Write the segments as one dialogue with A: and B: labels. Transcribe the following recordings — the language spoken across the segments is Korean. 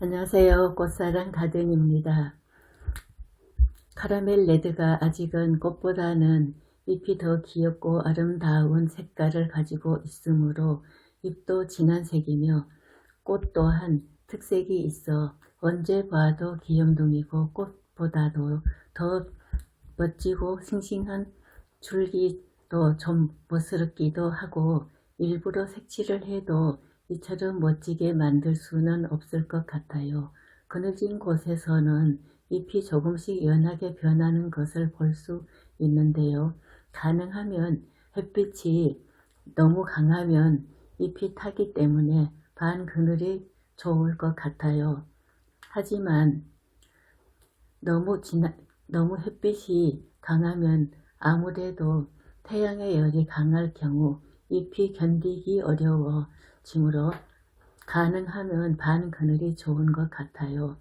A: 안녕하세요. 꽃사랑 가든입니다. 카라멜 레드가 아직은 꽃보다는 잎이 더 귀엽고 아름다운 색깔을 가지고 있으므로 잎도 진한 색이며 꽃 또한 특색이 있어 언제 봐도 귀염둥이고 꽃보다도 더 멋지고 싱싱한 줄기도 좀 멋스럽기도 하고 일부러 색칠을 해도 이처럼 멋지게 만들 수는 없을 것 같아요. 그늘진 곳에서는 잎이 조금씩 연하게 변하는 것을 볼 수 있는데요. 가능하면 햇빛이 너무 강하면 잎이 타기 때문에 반 그늘이 좋을 것 같아요. 하지만 너무 진하, 너무 햇빛이 강하면 아무래도 태양의 열이 강할 경우 잎이 견디기 어려워 지므로 가능하면 반 그늘이 좋은 것 같아요.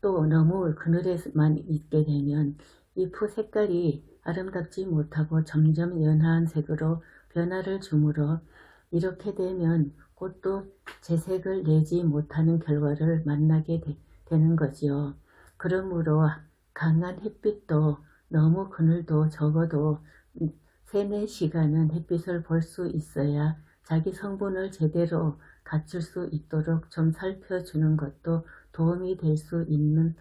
A: 또 너무 그늘에만 있게 되면 잎의 색깔이 아름답지 못하고 점점 연한 색으로 변화를 주므로 이렇게 되면 꽃도 재색을 내지 못하는 결과를 만나게 되, 는 거지요. 그러므로 강한 햇빛도 너무 그늘도 적어도 3, 4시간은 햇빛을 볼 수 있어야 자기 성분을 제대로 갖출 수 있도록 좀 살펴주는 것도 도움이 될 수 있는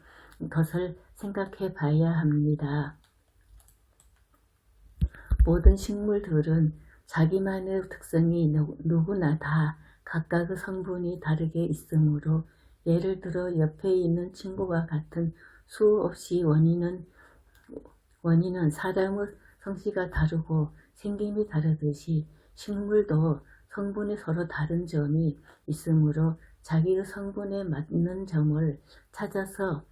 A: 것을 생각해 봐야 합니다. 모든 식물들은 자기만의 특성이 누구나 다 각각의 성분이 다르게 있으므로 예를 들어 옆에 있는 친구와 같은 수없이 원인은 원인은 사람의 성씨가 다르고 생김이 다르듯이 식물도 성분이 서로 다른 점이 있으므로 자기의 성분에 맞는 점을 찾아서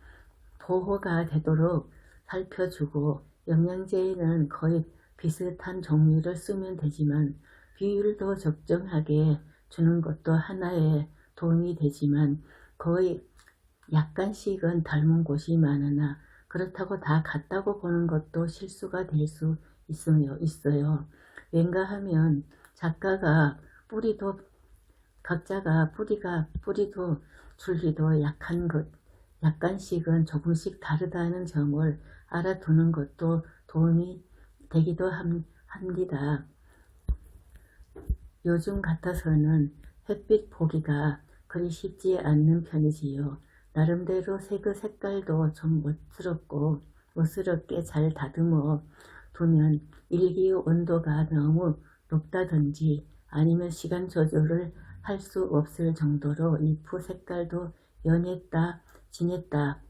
A: 보호가 되도록 살펴주고 영양제에는 거의 비슷한 종류를 쓰면 되지만 비율도 적정하게 주는 것도 하나의 도움이 되지만 거의 약간씩은 닮은 곳이 많으나 그렇다고 다 같다고 보는 것도 실수가 될 수 있어요. 왠가 하면 작가가 뿌리도 각자가 뿌리가 뿌리도 줄기도 약한 것 약간씩은 조금씩 다르다는 점을 알아두는 것도 도움이 되기도 합니다. 요즘 같아서는 햇빛 보기가 그리 쉽지 않는 편이지요. 나름대로 색의 색깔도 좀 멋스럽고 멋스럽게 잘 다듬어 두면 일기의 온도가 너무 높다든지 아니면 시간 조절을 할 수 없을 정도로 잎의 색깔도 연했다 진했다.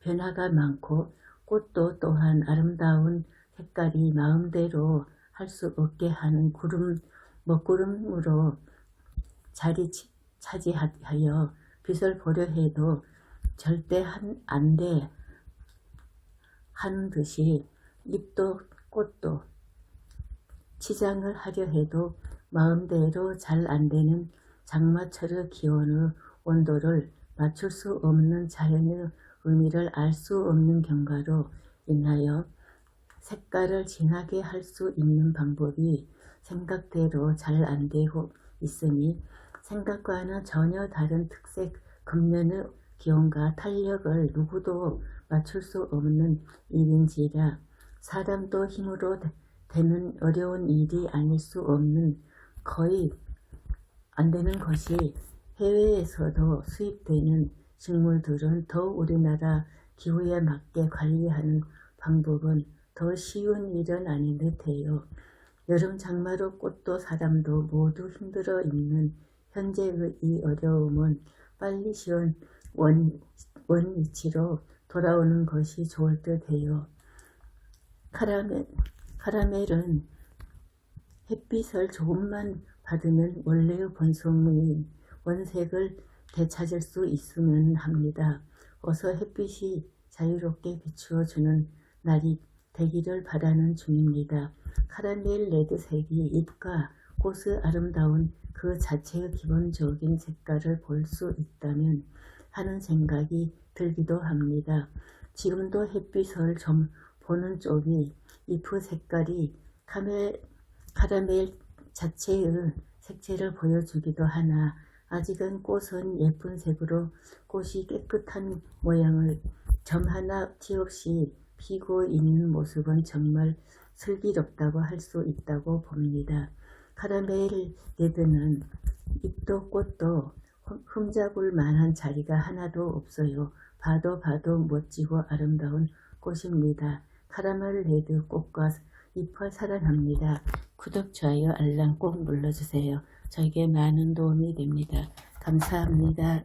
A: 변화가 많고 꽃도 또한 아름다운 색깔이 마음대로 할 수 없게 하는 구름 먹구름으로 자리 차지하여 빛을 보려 해도 절대 안돼. 하는 듯이 잎도 꽃도 치장을 하려 해도 마음대로 잘 안되는 장마철의 기온의 온도를 맞출 수 없는 자연의 의미를 알 수 없는 경과로 인하여 색깔을 진하게 할 수 있는 방법이 생각대로 잘 안되고 있으니 생각과는 전혀 다른 특색 금년의 기온과 탄력을 누구도 맞출 수 없는 일인지라 사람도 힘으로 되는 어려운 일이 아닐 수 없는 거의 안 되는 것이 해외에서도 수입되는 식물들은 더 우리나라 기후에 맞게 관리하는 방법은 더 쉬운 일은 아닌 듯해요. 여름 장마로 꽃도 사람도 모두 힘들어 있는 현재의 이 어려움은 빨리 쉬운 원, 원위치로 돌아오는 것이 좋을 듯해요. 카라멜, 카라멜은 햇빛을 조금만 받으면 원래의 본성인 원색을 되찾을 수 있으면 합니다. 어서 햇빛이 자유롭게 비추어주는 날이 되기를 바라는 중입니다. 카라멜 레드색이 잎과 꽃의 아름다운 그 자체의 기본적인 색깔을 볼 수 있다면 하는 생각이 들기도 합니다. 지금도 햇빛을 좀 보는 쪽이 잎의 색깔이 카멜, 카라멜 자체의 색채를 보여주기도 하나 아직은 꽃은 예쁜 색으로 꽃이 깨끗한 모양을 점 하나 티 없이 피고 있는 모습은 정말 슬기롭다고 할 수 있다고 봅니다. 카라멜 레드는 잎도 꽃도 흠- 흠잡을 만한 자리가 하나도 없어요. 봐도 봐도 멋지고 아름다운 꽃입니다. 카라멜 레드 꽃과 잎을 사랑합니다. 구독, 좋아요, 알람 꼭 눌러주세요. 저에게 많은 도움이 됩니다. 감사합니다.